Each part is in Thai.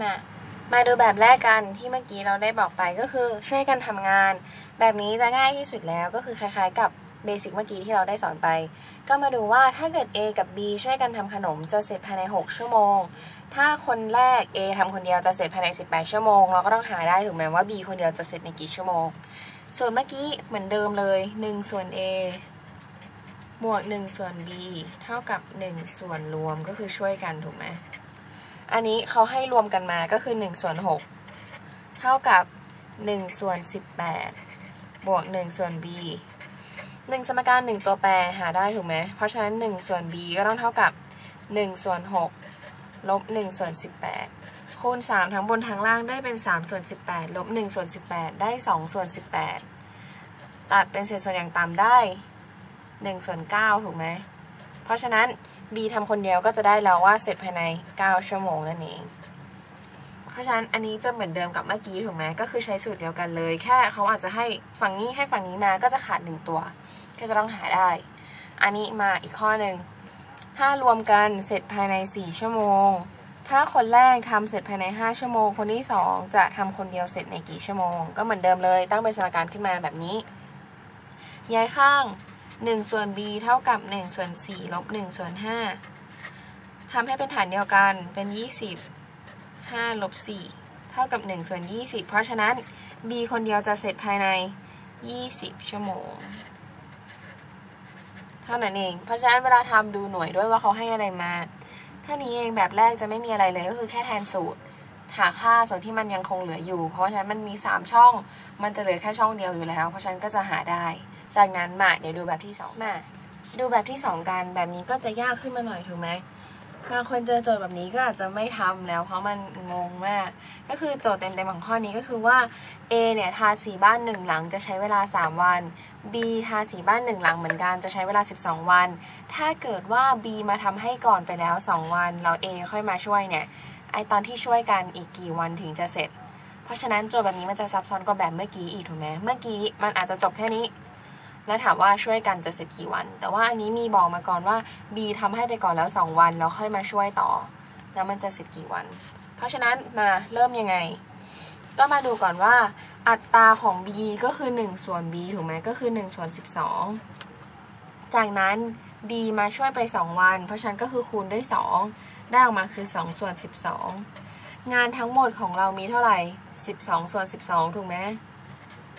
มามาดูแบบแรกกันที่เมื่อกี้เราได้บอกไปก็คือช่วยกันทำงาน แบบนี้จะง่ายที่สุดแล้วก็คือคล้าย ๆ กับเบสิกเมื่อกี้ที่เราได้สอนไป ก็มาดูว่าถ้าเกิด A กับ B ช่วยกันทำขนมจะเสร็จภายใน 6 ชั่วโมง ถ้าคนแรก A ทำคนเดียวจะเสร็จภายใน 18 ชั่วโมง เราก็ต้องหาได้ถูกไหมว่า B คนเดียวจะเสร็จในกี่ชั่วโมง ส่วนเมื่อกี้เหมือนเดิมเลย1ส่วน A บวก1ส่วน B เท่ากับ1ส่วนรวมก็คือช่วยกันถูกไหม อันนี้เขาให้รวมกันมาก็คือ1ส่วน6เท่ากับ1ส่วน18 บวก1ส่วน b 1 สมการ 1 ตัวแปรหาได้ถูกไหม เพราะฉะนั้น 1 ส่วน b ก็ต้องเท่ากับ 1 ส่วน 6 ลบ 1 ส่วน 18 คูณ 3 ทั้งบนทั้งล่างได้เป็น 3 ส่วน 18 ลบ 1 ส่วน 18 ได้ 2 ส่วน 18 ตัดเป็นเศษส่วนอย่างต่ำได้ 1 ส่วน 9 ถูกไหม เพราะฉะนั้น B ทำคนเดียวก็จะได้แล้วว่าเสร็จภายใน 9 ชั่วโมงนั่นเอง เพราะฉะนั้นอันนี้จะเหมือนเดิมกับเมื่อกี้ถูกไหมก็คือใช้สูตรเดียวกันเลย แค่เขาอาจจะให้ฝั่งนี้ให้ฝั่งนี้มาก็จะขาดหนึ่งตัว ก็จะต้องหาได้ อันนี้มาอีกข้อหนึ่งถ้ารวมกันเสร็จภายใน 4 ชั่วโมง ถ้าคนแรกทำเสร็จภายใน 5 ชั่วโมง คนที่ 2 จะทำคนเดียวเสร็จในกี่ชั่วโมง ก็เหมือนเดิมเลย ตั้งเป็นสมการขึ้นมาแบบนี้ ย้ายข้าง 1 ส่วน b เท่ากับ 1 ส่วน 4 ลบ 1 ส่วน 5ทำให้เป็นฐานเดียวกันเป็น 20 5 ลบ 4 เท่ากับ 1 ส่วน 20 เพราะฉะนั้น b คนเดียวจะเสร็จภายใน 20 ชั่วโมง เท่านั้นเอง เพราะฉะนั้นเวลาทำดูหน่วยด้วยว่าเขาให้อะไรมา เท่านี้เองแบบแรกจะไม่มีอะไรเลยก็คือแค่แทนสูตรหาค่าส่วนที่มันยังคงเหลืออยู่ เพราะฉะนั้นมันมี 3 ช่อง มันจะเหลือแค่ช่องเดียวอยู่แล้ว เพราะฉะนั้นก็จะหาได้ จากนั้นมาเดี๋ยวดูแบบที่สองมาดูแบบที่2กันแบบนี้ก็จะยากขึ้นมาหน่อยถูกไหมบางคนเจอโจทย์แบบนี้ก็อาจจะไม่ทำแล้วเพราะมันงงมาก ก็คือโจทย์เต็มๆของข้อนี้ก็คือว่า A เนี่ยทาสีบ้านหนึ่งหลังจะใช้เวลา 3 วัน B ทาสีบ้านหนึ่งหลังเหมือนกันจะใช้เวลา 12 วัน ถ้าเกิดว่า B มาทำให้ก่อนไปแล้ว 2 วันแล้ว A ค่อยมาช่วยเนี่ยไอตอนที่ช่วยกันอีกกี่วันถึงจะเสร็จ เพราะฉะนั้นโจทย์แบบนี้มันจะซับซ้อนกว่าแบบเมื่อกี้อีกถูกไหมเมื่อกี้มันอาจจะจบแค่นี้ แล้วถามว่าช่วยกันจะเสร็จกี่วัน แต่ว่าอันนี้มีบอกมาก่อนว่า B ทำให้ไปก่อนแล้ว 2 วันแล้วค่อยมาช่วยต่อ แล้วมันจะเสร็จกี่วัน เพราะฉะนั้นมาเริ่มยังไง ก็มาดูก่อนว่า อัตราของ B ก็คือ 1 ส่วน B ถูกไหมก็คือ 1 ส่วน 12 จากนั้น B มาช่วยไป 2 วัน เพราะฉะนั้นก็คือคูณด้วย 2 ได้ออกมาคือ 2 ส่วน 12 งานทั้งหมดของเรามีเท่าไหร่ 12 ส่วน 12 ถูกไหม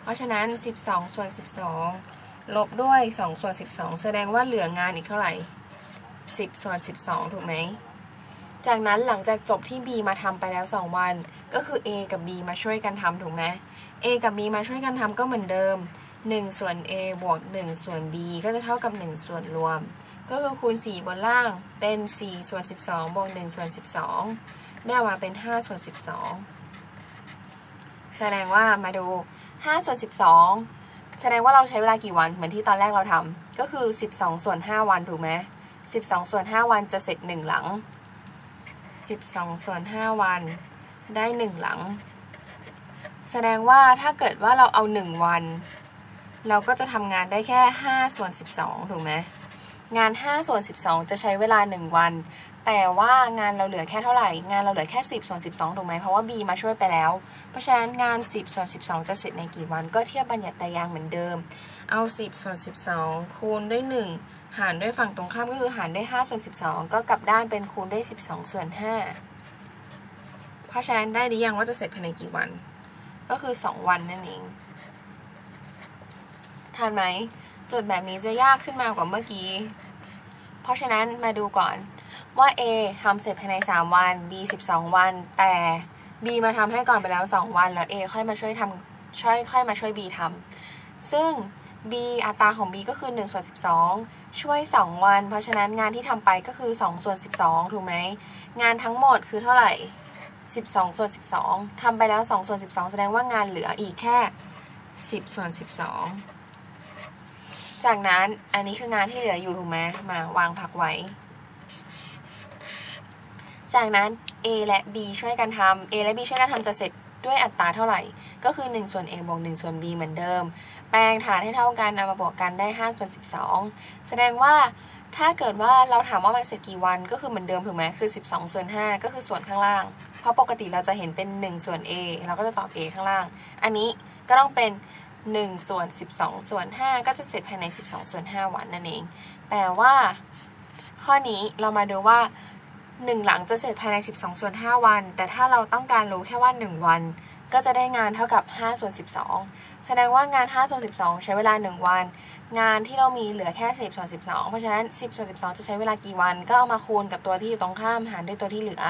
เพราะฉะนั้น 12 ส่วน 12 ลบด้วย 2 ส่วน 12 แสดงว่าเหลืองานอีกเท่าไหร่ 10 ส่วน 12 ถูกไหม จากนั้นหลังจากจบที่ B มาทำไปแล้ว 2 วัน ก็คือ A กับ B มาช่วยกันทำถูกไหม A กับ B มาช่วยกันทำก็เหมือนเดิม 1 ส่วน A บวก 1 ส่วน B ก็จะเท่ากับ 1 ส่วนรวม ก็คือคูณ 4 บนล่างเป็น 4 ส่วน 12 บวก 1 ส่วน 12 ได้มาเป็น 5 ส่วน 12 แสดงว่ามาดู 5 ส่วน 12 แสดงว่าเราใช้เวลากี่วันเหมือนที่ตอนแรกเราทำก็คือ 12 ส่วน 5 วันถูกไหม12 ส่วน 5 วันจะเสร็จ 1 หลัง 12 ส่วน 5 วันได้ 1 หลัง แสดงว่าถ้าเกิดว่าเราเอา 1 วัน เราก็จะทำงานได้แค่ 5 ส่วน 12 ถูกไหมงาน 5 ส่วน 12 จะใช้เวลา 1 วัน แต่ว่างานเราเหลือแค่เท่าไหร่ งานเราเหลือแค่ 10ส่วน12 ถูกไหมเพราะว่า B มาช่วยไปแล้ว เพราะฉะนั้นงาน 10ส่วน12 จะเสร็จในกี่วัน ก็เทียบบัญญัติตารางเหมือนเดิม เอา 10ส่วน12 คูณด้วย 1 หารด้วยฝั่งตรงข้ามก็คือหารด้วย5ส่วน12 ก็กลับด้านเป็นคูณด้วย 12ส่วน5เพราะฉะนั้นได้หรือยังว่าจะเสร็จภายในกี่วัน ก็คือ 2 วันนั่นเองทันไหมโจทย์แบบนี้จะยากขึ้นมากว่าเมื่อกี้ เพราะฉะนั้นมาดูก่อน ว่า A ทำเสร็จภายใน 3 วัน B 12 วัน แต่ B มาทำให้ก่อนไปแล้ว 2 วัน แล้ว A ค่อยมาช่วยทำช่วยค่อยมาช่วย B ทำซึ่ง B อัตราของ B ก็คือ1ส่วน12 ช่วย 2 วัน เพราะฉะนั้นงานที่ทำไปก็คือ2ส่วน12 ถูกไหม งานทั้งหมดคือเท่าไหร่ 12ส่วน12ทำไปแล้ว2ส่วน12 แสดงว่างานเหลืออีกแค่ 10ส่วน12 จากนั้นอันนี้คืองานที่เหลืออยู่ถูกไหมมาวางพักไว้ จากนั้น A และ B ช่วยกันทำ A และ B ช่วยกันทำจะเสร็จด้วยอัตราเท่าไหร่ ก็คือ 1 ส่วน A บวก1ส่วน B เหมือนเดิม แปลงฐานให้เท่ากันเอามาบวกกันได้5ส่วน12 แสดงว่าถ้าเกิดว่าเราถามว่ามันเสร็จกี่วันก็คือเหมือนเดิมถูกไหมคือ 12 ส่วน 5 ก็คือส่วนข้างล่าง เพราะปกติเราจะเห็นเป็น 1 ส่วน a เราก็จะตอบ a ข้างล่าง อันนี้ก็ต้องเป็น 1 ส่วน 12 ส่วน 5 ก็จะเสร็จภายใน 12 ส่วน 5 วันนั่นเอง แต่ว่าข้อนี้เรามาดูว่า 1 หลังจะเสร็จภายใน 12 ส่วน 5 วัน แต่ถ้าเราต้องการรู้แค่ว่า 1 วัน ก็จะได้งานเท่ากับ5ส่วน12 แสดงว่างาน5ส่วน12 ใช้เวลา 1 วัน งานที่เรามีเหลือแค่ 10ส่วน12 เพราะฉะนั้น 10ส่วน12 จะใช้เวลากี่วัน ก็เอามาคูณกับตัวที่อยู่ตรงข้ามหารด้วยตัวที่เหลือ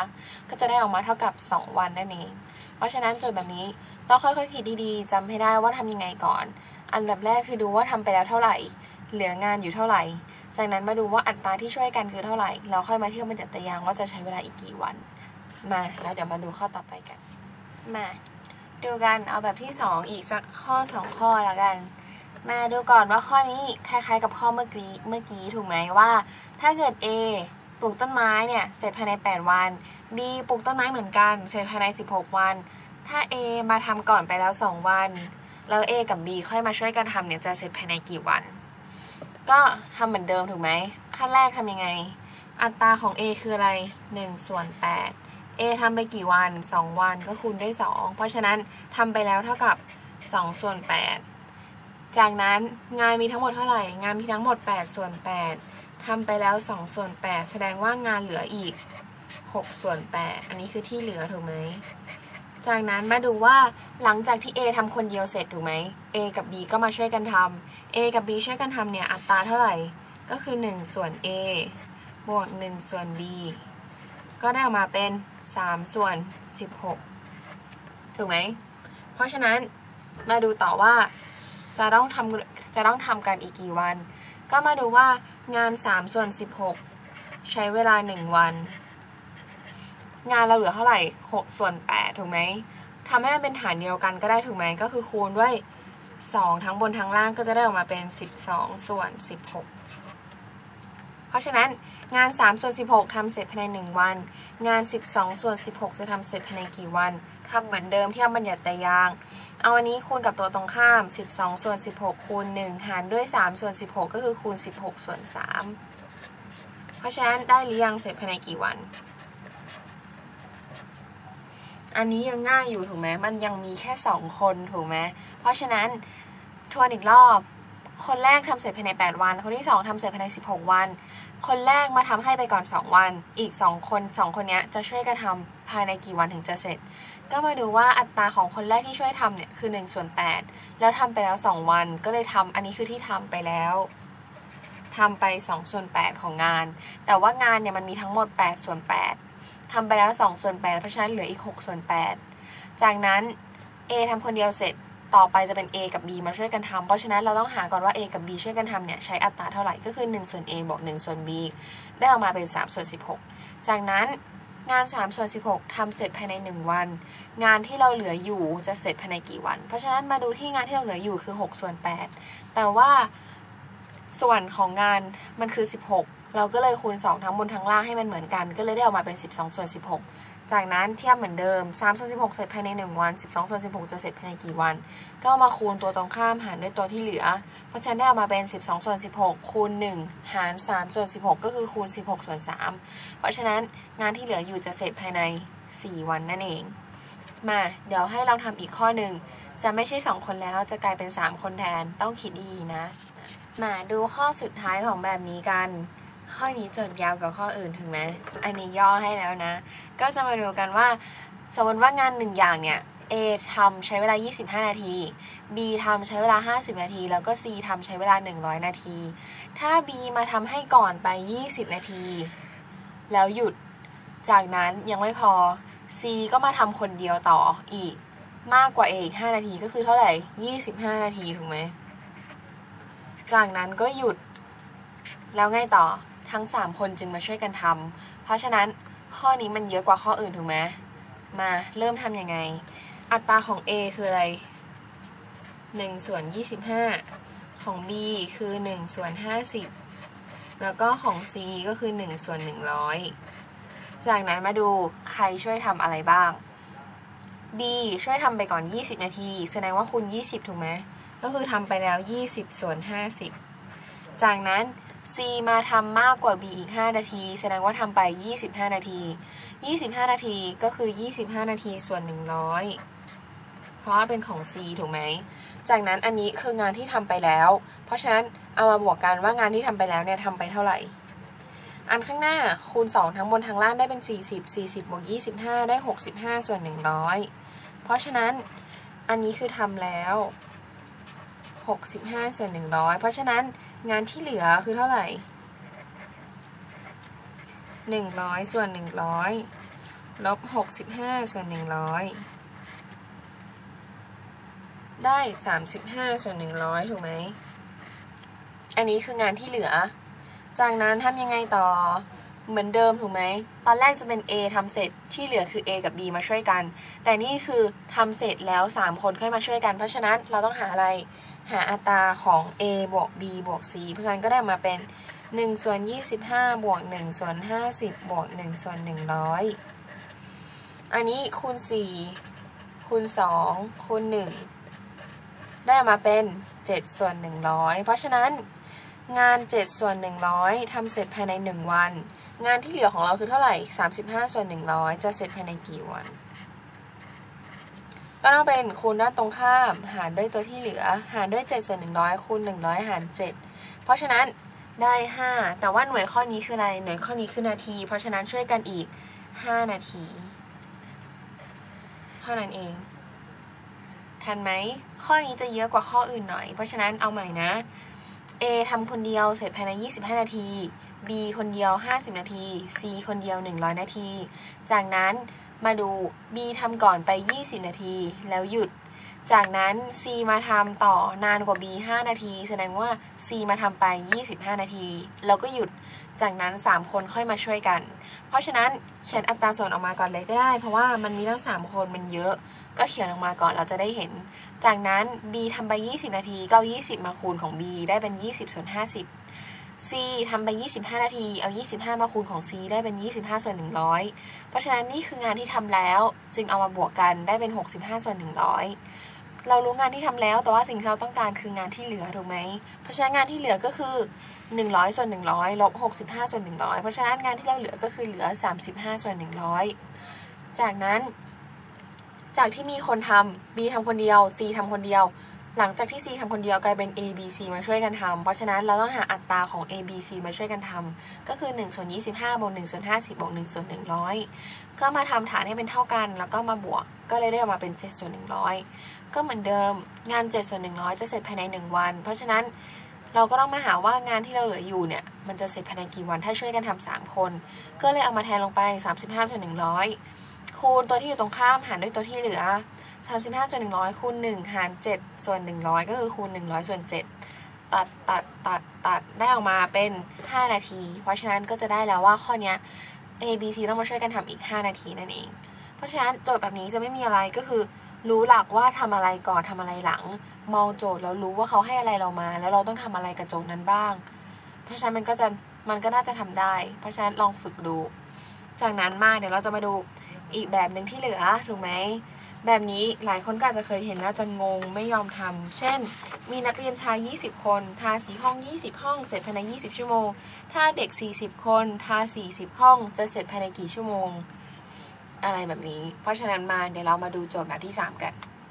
ก็จะได้ออกมาเท่ากับ 2 วันนั่นเอง เพราะฉะนั้นโจทย์แบบนี้ต้องค่อยๆคิดดีๆจำให้ได้ว่าทำยังไงก่อน อันดับแรกคือดูว่าทำไปแล้วเท่าไหร่ เหลืองานอยู่เท่าไหร่ จากนั้นมาดูว่าอัตราที่ช่วยกันคือเท่าไหร่ แล้วค่อยมาเทียบมันจัตารางว่าจะใช้เวลาอีกกี่วัน มาแล้วเดี๋ยวมาดูข้อต่อไปกัน มาดูกันเอาแบบที่ 2 อีกสักข้อ 2 ข้อแล้วกัน มาดูก่อนว่าข้อนี้คล้ายๆกับข้อเมื่อกี้เมื่อกี้ถูกไหมว่า ถ้าเกิด A ปลูกต้นไม้เนี่ยเสร็จภายใน 8 วัน B ปลูกต้นไม้เหมือนกัน เสร็จภายใน 16 วัน ถ้า A มาทำก่อนไปแล้ว 2 วัน แล้ว A กับ B ค่อยมาช่วยกันทำเนี่ยจะเสร็จภายในกี่วัน ก็ทำเหมือนเดิมถูกไหมขั้นแรกทำยังไง อัตราของ A คืออะไร1ส่วน8 A ทำไปกี่วัน 2 วันก็คูณด้วย 2 เพราะฉะนั้นทำไปแล้วเท่ากับ2ส่วน8 จากนั้นงานมีทั้งหมดเท่าไหร่ งานมีทั้งหมด8ส่วน8ทำไปแล้ว2ส่วน8แสดงว่างานเหลืออีก6ส่วน8อันนี้คือที่เหลือถูกไหม จากนั้นมาดูว่าหลังจากที่ A ทำคนเดียวเสร็จถูกไหม A กับ B ก็มาช่วยกันทำ A กับ B ช่วยกันทำเนี่ยอัตราเท่าไหร่ ก็คือ 1 ส่วน A บวก 1 ส่วน B ก็ได้ออกมาเป็น 3 ส่วน 16 ถูกไหม เพราะฉะนั้นมาดูต่อว่าจะต้องทำจะต้องทำกันอีกกี่วัน ก็มาดูว่างาน 3 ส่วน 16 ใช้เวลา 1 วัน งานเราเหลือเท่าไหร่6ส่วน8ถูกไหมทำให้มันเป็นฐานเดียวกันก็ได้ถูกไหมก็คือคูณด้วย 2 ทั้งบนทั้งล่างก็จะได้ออกมาเป็น 12 ส่วน 16 เพราะฉะนั้นงาน 3 ส่วน 16ทำเสร็จภายใน 1 วัน งาน 12 ส่วน 16 จะทำเสร็จภายในกี่วันทำเหมือนเดิมที่ทำบัญญัติแต่ยาง เอาอันนี้คูณกับตัวตรงข้าม 12 ส่วน 16 คูณ 1 หารด้วย 3 ส่วน 16 ก็คือคูณ 16 ส่วน 3 เพราะฉะนั้นได้หรือยังเสร็จภายในกี่วัน อันนี้ยังง่ายอยู่ถูกไหมมันยังมีแค่2คนถูกไหมเพราะฉะนั้นทวนอีกรอบ คนแรกทำเสร็จภายใน 8 วัน คนที่ 2ทำเสร็จภายใน 16 วัน คนแรกมาทำให้ไปก่อน 2 วัน อีก 2 คน 2 คนนี้จะช่วยกันทำภายในกี่วันถึงจะเสร็จ ก็มาดูว่าอัตราของคนแรกที่ช่วยทำเนี่ยคือ1ส่วน8แล้วทำไปแล้ว 2 วัน ก็เลยทำอันนี้คือที่ทำไปแล้วทำไป2ส่วน8ของงาน แต่ว่างานเนี่ยมันมีทั้งหมด8ส่วน8 ทำไปแล้ว2ส่วน8เพราะฉะนั้นเหลืออีก6ส่วน8จากนั้น A ทำคนเดียวเสร็จต่อไปจะเป็น A กับ B มาช่วยกันทำเพราะฉะนั้นเราต้องหาก่อนว่า A กับ B ช่วยกันทำเนี่ยใช้อัตราเท่าไหร่ก็คือ1ส่วน A บวก1ส่วน B ได้ออกมาเป็น3ส่วน16 จากนั้นงาน3ส่วน16ทำเสร็จภายใน 1 วัน งานที่เราเหลืออยู่จะเสร็จภายในกี่วัน เพราะฉะนั้นมาดูที่งานที่เราเหลืออยู่คือ6ส่วน8แต่ว่าส่วนของงานมันคือ 16 เราก็เลยคูณ 2 ทั้งบนทั้งล่างให้มันเหมือนกัน ก็เลยได้ออกมาเป็น 12 ส่วน 16 จากนั้นเทียบเหมือนเดิม3ส่วน16 เสร็จภายใน 1 วัน 12 ส่วน 16 จะเสร็จภายในกี่วัน ก็ามาคูณตัวตรงข้ามหารด้วยตัวที่เหลือ เพราะฉะนั้นได้ออกมาเป็น 12 ส่วน 16 คูณ 1 หาร 3 ส่วน 16 ก็คือคูณ 16 ส่วน 3 เพราะฉะนั้นงานที่เหลืออยู่จะเสร็จภายใน 4 วันนั่นเอง มา เดี๋ยวให้ลองทำอีกข้อหนึ่งจะไม่ใช่ 2 คนแล้วจะกลายเป็น 3 คนแทนต้องคิดดีนะ มาดูข้อสุดท้ายของแบบนี้กัน ข้อนี้โจทย์ยาวกว่าข้ออื่นถึงไหมอันนี้ย่อให้แล้วนะ ก็จะมาดูกันว่า สมมติว่างานหนึ่งอย่างเนี่ย A ทำใช้เวลา 25 นาที B ทำใช้เวลา 50 นาที แล้วก็ C ทำใช้เวลา 100 นาที ถ้า B มาทำให้ก่อนไป 20 นาที แล้วหยุด จากนั้นยังไม่พอ C ก็มาทำคนเดียวต่ออีกมากกว่า A อีก 5 นาทีก็คือเท่าไหร่ 25 นาที ถูกไหม จากนั้นก็หยุด แล้วไงต่อ ทั้ง 3 คนจึงมาช่วยกันทำเพราะฉะนั้นข้อนี้มันเยอะกว่าข้ออื่นถูกไหมมาเริ่มทำยังไง อัตราของ A คืออะไร1ส่วน25 ของ B คือ1ส่วน50 แล้วก็ของ C ก็คือ1ส่วน100 จากนั้นมาดูใครช่วยทำอะไรบ้าง B ช่วยทำไปก่อน 20 นาที แสดงว่าคูณ20 ถูกไหม ก็คือทำไปแล้ว 20 ส่วน 50 จากนั้น C มาทำมากกว่า B อีก 5 นาที แสดงว่าทำไป 25 นาที 25 นาทีก็คือ 25 นาทีส่วน 100 เพราะว่าเป็นของ C ถูกไหม จากนั้นอันนี้คืองานที่ทำไปแล้ว เพราะฉะนั้นเอามาบวกกันว่างานที่ทำไปแล้วเนี่ยทำไปเท่าไหร่ อันข้างหน้าคูณ 2 ทั้งบนทั้งล่างได้เป็น 40 40บวก25 ได้ 65 ส่วน 100 เพราะฉะนั้นอันนี้คือทำแล้ว 65ส่วน100 เพราะฉะนั้นงานที่เหลือคือเท่าไหร่ 100 ส่วน 100 ลบ 65 ส่วน 100 ได้ 35 ส่วน 100 ถูกไหม อันนี้คืองานที่เหลือ จากนั้นทำยังไงต่อเหมือนเดิมถูกไหม ตอนแรกจะเป็น A ทำเสร็จที่เหลือคือ A กับ B มาช่วยกัน แต่นี่คือทำเสร็จแล้ว 3 คนค่อยมาช่วยกัน เพราะฉะนั้นเราต้องหาอะไร หาอัตราของ A บวก B บวก C เพราะฉะนั้นก็ได้มาเป็น 1 ส่วน 25 บวก 1 ส่วน 50 บวก 1 ส่วน 100 อันนี้คูณ 4 คูณ 2 คูณ 1 ได้มาเป็น 7 ส่วน 100 เพราะฉะนั้นงาน 7 ส่วน 100ทำเสร็จภายใน 1 วัน งานที่เหลือของเราคือเท่าไหร่ 35 ส่วน 100 จะเสร็จภายในกี่วัน ก็ต้องเป็นคูณด้านตรงข้าม หารด้วยตัวที่เหลือ หารด้วย 7 ส่วน 100คูณ100 หาร 7 เพราะฉะนั้นได้ 5 แต่ว่าหน่วยข้อนี้คืออะไร หน่วยข้อนี้คือนาที เพราะฉะนั้นช่วยกันอีก 5 นาที เท่านั้นเอง ทันไหม ข้อนี้จะเยอะกว่าข้ออื่นหน่อย เพราะฉะนั้นเอาใหม่นะ A ทำคนเดียวเสร็จภายใน 25 นาที B คนเดียว 50 นาที C คนเดียว 100 นาที จากนั้น มาดู B ทำก่อนไป 20 นาที แล้วหยุด จากนั้น C มาทำต่อนานกว่า B 5 นาที แสดงว่า C มาทำไป 25 นาที แล้วก็หยุด จากนั้น 3 คนค่อยมาช่วยกัน เพราะฉะนั้นเขียนอัตราส่วนออกมาก่อนเลยก็ได้ เพราะว่ามันมีทั้ง 3 คนมันเยอะ ก็เขียนออกมาก่อนเราจะได้เห็น จากนั้น B ทำไป 20 นาทีก็เอา20 มาคูณของ B ได้เป็น 20ส่วน50 C ทำไป 25 นาที เอา 25 มาคูณของ C ได้เป็น 25 ส่วน 100 เพราะฉะนั้นนี่คืองานที่ทำแล้ว จึงเอามาบวกกันได้เป็น 65 ส่วน 100 เรารู้งานที่ทำแล้ว แต่ว่าสิ่งที่เราต้องการคืองานที่เหลือถูกไหม เพราะฉะนั้นงานที่เหลือก็คือ 100 ส่วน 100ลบ65 ส่วน 100 เพราะฉะนั้นงานที่เราเหลือก็คือเหลือ 35 ส่วน 100 จากนั้น จากที่มีคนทำ B ทำคนเดียว C ทำคนเดียว หลังจากที่ C ทำคนเดียวกลายเป็น A B C มาช่วยกันทำเพราะฉะนั้นเราต้องหาอัตราของ A B C มาช่วยกันทำก็คือ1ส่วน25บวก1ส่วน50บวก1ส่วน100 ก็มาทำฐานให้เป็นเท่ากัน แล้วก็มาบวก ก็เลยได้ออกมาเป็น7ส่วน100 ก็เหมือนเดิมงาน7ส่วน100 จะเสร็จภายใน 1 วัน เพราะฉะนั้นเราก็ต้องมาหาว่างานที่เราเหลืออยู่เนี่ย มันจะเสร็จภายในกี่วันถ้าช่วยกันทำ3คน ก็เลยเอามาแทนลงไป 35ส่วน100 คูณตัวที่อยู่ตรงข้ามหารด้วยตัวที่เหลือ 35ส่วน100คูณ1หาร7ส่วน 100 ก็คือคูณ 100 ส่วน 7 ตัดตัดตัดตัดได้ออกมาเป็น 5 นาที เพราะฉะนั้นก็จะได้แล้วว่าข้อนี้ A B C ต้องมาช่วยกันทำอีก 5 นาทีนั่นเอง เพราะฉะนั้นโจทย์แบบนี้จะไม่มีอะไรก็คือ รู้หลักว่าทำอะไรก่อนทำอะไรหลัง มองโจทย์แล้วรู้ว่าเขาให้อะไรเรามา แล้วเราต้องทำอะไรกับโจทย์นั้นบ้าง เพราะฉะนั้นมันก็จะมันก็น่าจะทำได้ เพราะฉะนั้นลองฝึกดู จากนั้นมาเดี๋ยวเราจะมาดูอีกแบบหนึ่งที่เหลือถูกไหม แบบนี้หลายคนก็อาจจะเคยเห็นแล้วจะงงไม่ยอมทำเช่น มีนักเรียนชาย 20 คน ทาสีห้อง 20 ห้อง เสร็จภายใน 20 ชั่วโมง ถ้าเด็ก 40 คน ทา 40 ห้อง จะเสร็จภายในกี่ชั่วโมง อะไรแบบนี้ เพราะฉะนั้นมาเดี๋ยวเรามาดูโจทย์แบบที่ 3 กัน